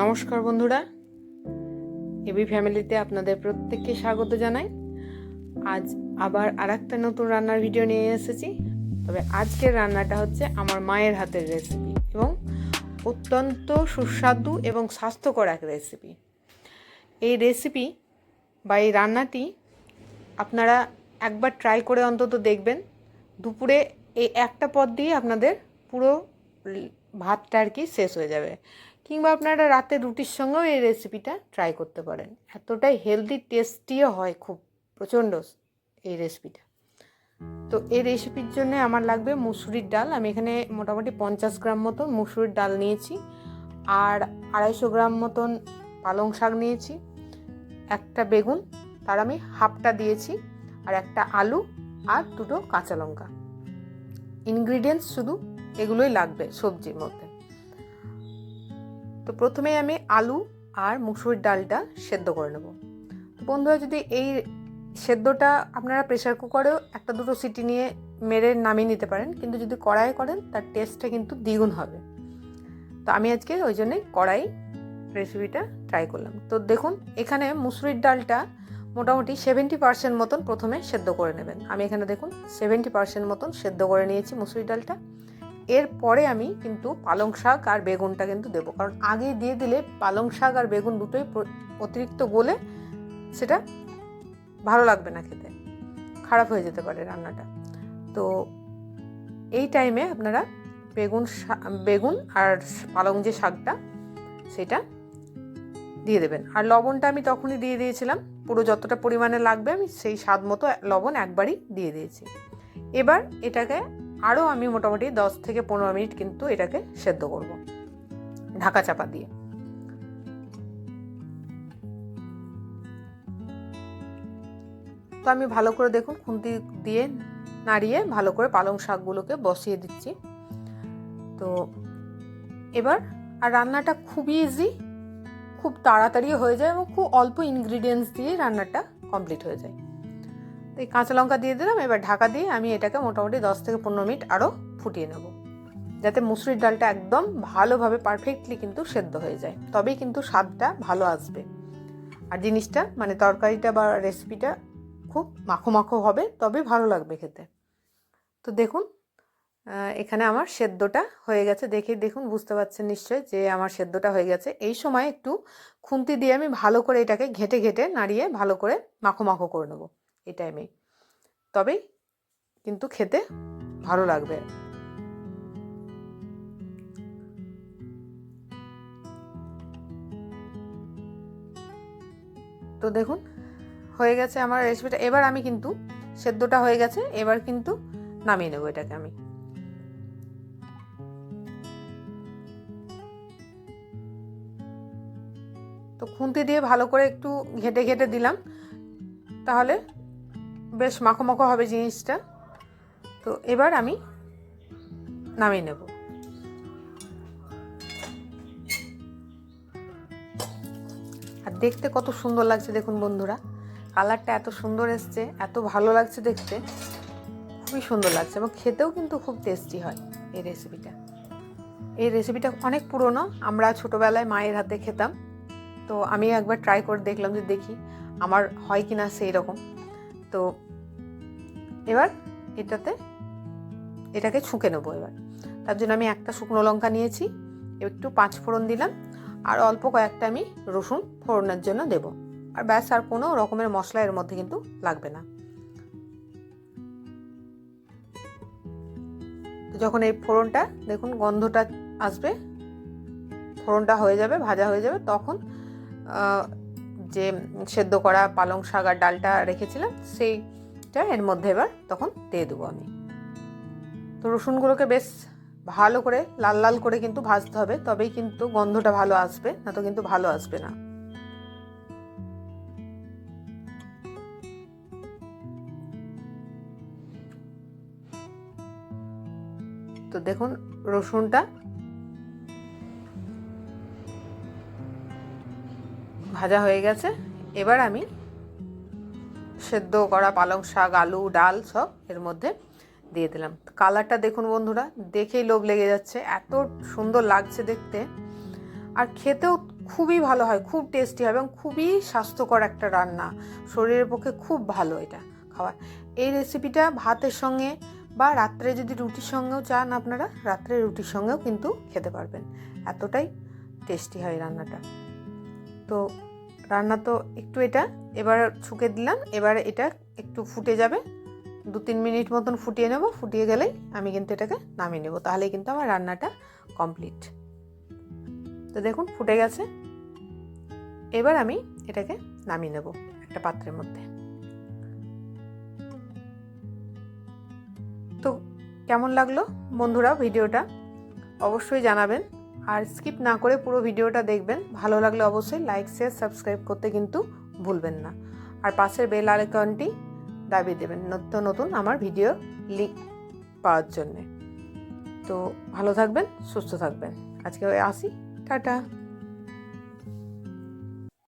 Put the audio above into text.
নমস্কার বন্ধুরা। এবি ফ্যামিলিতে আপনাদের প্রত্যেককে স্বাগত জানাই। আজ আবার আর একটা নতুন রান্নার ভিডিও নিয়ে এসেছি। তবে আজকের রান্নাটা হচ্ছে আমার মায়ের হাতের রেসিপি এবং অত্যন্ত সুস্বাদু এবং স্বাস্থ্যকর এক রেসিপি এই রেসিপি বা এই রান্নাটি আপনারা একবার ট্রাই করে অন্তত দেখবেন। দুপুরে এই একটা পদ দিয়ে আপনাদের পুরো ভাতটা আর কি শেষ হয়ে যাবে। কিংবা আপনারা রাতে রুটির সঙ্গেও এই রেসিপিটা ট্রাই করতে পারেন। এতটাই হেলদি টেস্টিও হয় খুব প্রচণ্ড এই রেসিপিটা তো এই রেসিপির জন্য আমার লাগবে মুসুরির ডাল। আমি এখানে মোটামুটি পঞ্চাশ গ্রাম মতন মুসুরির ডাল নিয়েছি আর আড়াইশো গ্রাম মতন পালং শাক নিয়েছি, একটা বেগুন, তার আমি হাফটা দিয়েছি আর একটা আলু আর দুটো কাঁচা লঙ্কা। ইনগ্রিডিয়েন্টস শুধু এগুলোই লাগবে সবজির মধ্যে। তো প্রথমে আমি আলু আর মুসুরির ডালটা সেদ্ধ করে নেব। বন্ধুরা, যদি এই সেদ্ধটা আপনারা প্রেশার কুকারেও একটা দুটো সিটি নিয়ে মেরে নামিয়ে নিতে পারেন, কিন্তু যদি কড়াই করেন, তার টেস্টটা কিন্তু দ্বিগুণ হবে। তো আমি আজকে ওই জন্যে কড়াই রেসিপিটা ট্রাই করলাম। তো দেখুন, এখানে মুসুরির ডালটা মোটামুটি সেভেন্টি পার্সেন্ট মতন প্রথমে সেদ্ধ করে নেবেন। আমি এখানে দেখুন সেভেন্টি পার্সেন্ট মতন সেদ্ধ করে নিয়েছি মুসুরি ডালটা। এরপরে আমি কিন্তু পালং শাক আর বেগুনটা কিন্তু দেবো। কারণ আগে দিয়ে দিলে পালং শাক আর বেগুন দুটোই অতিরিক্ত গলে সেটা ভালো লাগবে না খেতে। খারাপ হয়ে যেতে পারে রান্নাটা। তো এই টাইমে আপনারা বেগুন বেগুন আর পালং যে শাকটা, সেটা দিয়ে দেবেন। আর লবণটা আমি তখনই দিয়ে দিয়েছিলাম। পুরো যতটা পরিমাণে লাগবে আমি সেই স্বাদ মতো লবণ একবারই দিয়ে দিয়েছি। এবার এটাকে আরও আমি মোটামুটি দশ থেকে পনেরো মিনিট কিন্তু এটাকে সেদ্ধ করব। ঢাকা চাপা দিয়ে। তো আমি ভালো করে দেখুন খুন্তি দিয়ে নাড়িয়ে ভালো করে পালং শাকগুলোকে বসিয়ে দিচ্ছি। তো এবার আর রান্নাটা খুবই ইজি খুব তাড়াতাড়ি হয়ে যায় এবং খুব অল্প ইনগ্রিডিয়েন্টস দিয়ে রান্নাটা কমপ্লিট হয়ে যায়। এই কাঁচা লঙ্কা দিয়ে দিলাম, এবার ঢাকা দিয়ে আমি এটাকে মোটামুটি দশ থেকে পনেরো মিনিট আরও ফুটিয়ে নেব। যাতে মুসুরির ডালটা একদম ভালোভাবে পারফেক্টলি কিন্তু সেদ্ধ হয়ে যায়। তবেই কিন্তু স্বাদটা ভালো আসবে। আর জিনিসটা মানে তরকারিটা বা রেসিপিটা খুব মাখো মাখো হবে, তবে ভালো লাগবে খেতে। তো দেখুন এখানে আমার সেদ্ধটা হয়ে গেছে। দেখে দেখুন, বুঝতে পারছেন নিশ্চয়ই যে আমার সেদ্ধটা হয়ে গেছে। এই সময় একটু খুন্তি দিয়ে আমি ভালো করে এটাকে ঘেটে ঘেটে নাড়িয়ে ভালো করে মাখো মাখো করে নেব। এই টাইমে তবেই কিন্তু খেতে ভালো লাগবে। তো দেখুন, হয়ে গেছে আমার রেসিপিটা এবার আমি কিন্তু সেদ্ধটা হয়ে গেছে, এবার কিন্তু নামিয়ে নেব এটাকে আমি। তো খুন্তি দিয়ে ভালো করে একটু ঘেটে ঘেটে দিলাম। তাহলে বেশ মাখো হবে জিনিসটা। তো এবার আমি নামিয়ে নেব। আর দেখতে কত সুন্দর লাগছে দেখুন বন্ধুরা। কালারটা এত সুন্দর এসছে, এত ভালো লাগছে দেখতে। খুবই সুন্দর লাগছে এবং খেতেও কিন্তু খুব টেস্টি হয় এই রেসিপিটা এই রেসিপিটা অনেক পুরনো, আমরা ছোটোবেলায় মায়ের হাতে খেতাম। তো আমি একবার ট্রাই করে দেখলাম যে দেখি, আমার হয় কি না সেই রকম তো এবার এটাতে, এটাকে ছুঁকে নেব এবার। তার জন্য আমি একটা শুকনো লঙ্কা নিয়েছি, একটু পাঁচ ফোড়ন দিলাম, আর অল্প কয়েকটা আমি রসুন ফোড়নের জন্য দেব। আর ব্যাস, আর কোনো রকমের মশলা এর মধ্যে কিন্তু লাগবে না। যখন এই ফোড়নটা, দেখুন গন্ধটা আসবে, ফোড়নটা হয়ে যাবে, ভাজা হয়ে যাবে, তখন যে সেদ্ধ করা পালং শাক আর ডালটা রেখেছিলাম সেইটা এর মধ্যে এবার তখন দিয়ে দেবো আমি। তো রসুনগুলোকে বেশ ভালো করে, লাল লাল করে কিন্তু ভাজতে হবে, তবেই কিন্তু গন্ধটা ভালো আসবে, না তো কিন্তু ভালো আসবে না। তো দেখুন রসুনটা ভাজা হয়ে গেছে। এবার আমি সেদ্ধ করা পালং শাক, আলু, ডাল সব এর মধ্যে দিয়ে দিলাম। কালারটা দেখুন বন্ধুরা, দেখেই লোভ লেগে যাচ্ছে, এত সুন্দর লাগছে দেখতে। আর খেতেও খুবই ভালো হয়, খুব টেস্টি হয় এবং খুবই স্বাস্থ্যকর একটা রান্না। শরীরের পক্ষে খুব ভালো এটা খাওয়া। এই রেসিপিটা ভাতের সঙ্গে বা রাত্রে যদি রুটির সঙ্গেও চান আপনারা, রাত্রে রুটির সঙ্গেও কিন্তু খেতে পারবেন। এতটাই টেস্টি হয় রান্নাটা। তো রান্না তো একটু এটা, এবার ছুকে দিলাম, এবার এটা একটু ফুটে যাবে। দু তিন মিনিট মতন ফুটিয়ে নেব, ফুটিয়ে গেলেই আমি কিন্তু এটাকে নামিয়ে নেব, তাহলে কিন্তু আমার রান্নাটা কমপ্লিট। তো দেখুন, ফুটে গেছে। এবার আমি এটাকে নামিয়ে নেব একটা পাত্রের মধ্যে। তো কেমন লাগল বন্ধুরা ভিডিওটা? অবশ্যই জানাবেন। আর স্কিপ না করে পুরো ভিডিওটা দেখবেন। ভালো লাগলে অবশ্যই লাইক শেয়ার সাবস্ক্রাইব করতে কিন্তু ভুলবেন না। আর পাশের বেল আইকনটি দাবি দেবেন নিত্য নতুন আমার ভিডিও লিক পাওয়ার জন্যে। তো ভালো থাকবেন, সুস্থ থাকবেন। আজকে আসি, টাটা।